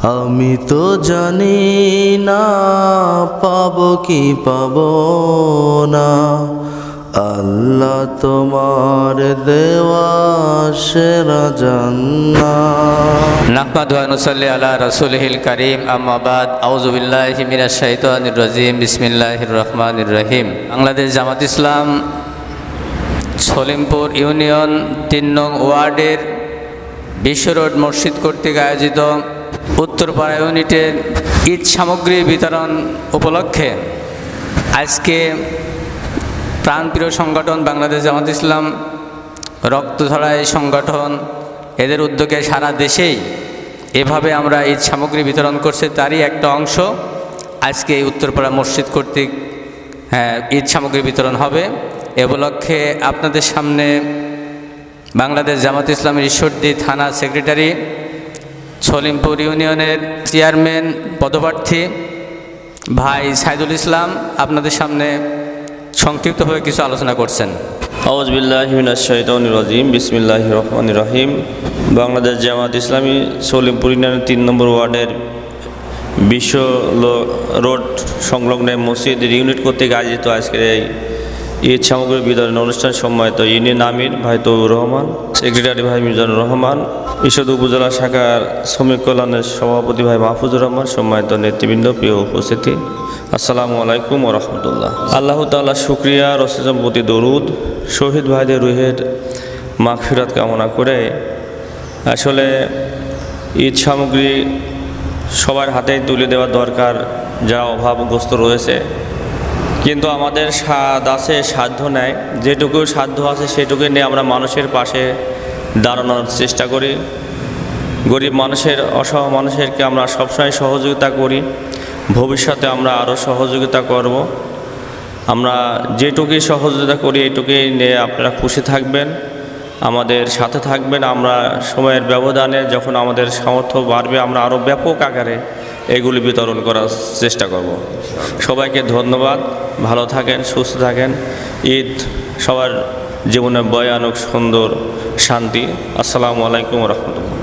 আমি তো জানি না, পাব কি পাব না। আল্লাহ তোমার দেওয়া সেরা জান্না নাহমাদু ওয়া আলা রাসূলিহিল কারীম, আম্মা বাদ। আউযু বিল্লাহি মিনাশ শাইতানির রাজিম, বিসমিল্লাহির রহমানির রহিম। বাংলাদেশ জামাত ইসলাম, সলিমপুর ইউনিয়ন তিন নং ওয়ার্ডের বিশ্ব রোড মসজিদ কর্তৃক আয়োজিত উত্তরপাড়া ইউনিটের ঈদ সামগ্রী বিতরণ উপলক্ষে আজকে প্রাণপ্রিয় সংগঠন বাংলাদেশ জামাত ইসলাম রক্তধরা এই সংগঠন, এদের উদ্যোগে সারা দেশেই এভাবে আমরা ঈদ সামগ্রী বিতরণ করছে। তারই একটা অংশ আজকে এই উত্তরপাড়া মসজিদ কর্তৃক হ্যাঁ ঈদ সামগ্রী বিতরণ হবে। এ উপলক্ষে আপনাদের সামনে বাংলাদেশ জামাত ইসলামের ঈশ্বরদী থানা সেক্রেটারি সলিমপুর ইউনিয়নের চেয়ারম্যান, পদপ্রার্থী ভাই সাইদুল ইসলাম আপনাদের সামনে সংক্ষিপ্তভাবে কিছু আলোচনা করছেন। আউজবিল্লাহিমিনাশাইতানির বিসমিল্লাহ রহমান রহিম। বাংলাদেশ জামাত ইসলামী সলিমপুর ইউনিয়নের তিন নম্বর ওয়ার্ডের বিশ্ব রোড সংলগ্ন মসজিদের ইউনিট কর্তৃক আয়োজিত আজকের এই ঈদ সামগ্রী বিতরণ অনুষ্ঠান সম্মানিত ইউনিয়ন আমির ভাই তৌর রহমান, সেক্রেটারি ভাই মিজানুর রহমান ঈশ্বর উপজেলা শাখার শ্রমিক কল্যাণের সভাপতি ভাই মাহফুজুর রহমান, সম্মানিত নেতৃবৃন্দ, প্রিয় উপস্থিতি। আসসালামু আলাইকুম রহমতুল্লাহ। আল্লাহ তাল্লাহ শুক্রিয়া রসিজম প্রতি দরুদ, শহীদ ভাইদের রুহের মাগফিরাত কামনা করে আসলে ঈদ সামগ্রী সবার হাতেই তুলে দেওয়া দরকার, যা অভাবগ্রস্ত রয়েছে। কিন্তু আমাদের স্বাদ আছে সাধ্য নেয়। যেটুকু সাধ্য আছে সেটুকু নিয়ে আমরা মানুষের পাশে দাঁড়ানোর চেষ্টা করি। গরিব মানুষের অসহ মানুষেরকে আমরা সবসময় সহযোগিতা করি। ভবিষ্যতে আমরা আরও সহযোগিতা করব। আমরা যেটুকুই সহযোগিতা করি এইটুকুই নিয়ে আপনারা খুশি থাকবেন। আমাদের সাথে থাকবেন। আমরা সময়ের ব্যবধানে যখন আমাদের সামর্থ্য বাড়বে, আমরা আরও ব্যাপক আকারে এগুলি বিতরণ করার চেষ্টা করব। সবাইকে ধন্যবাদ। ভালো থাকেন, সুস্থ থাকেন। ঈদ সবার জীবনে ভয়ানক সুন্দর শান্তি। আসসালামু আলাইকুম রহমতুল্লাহ।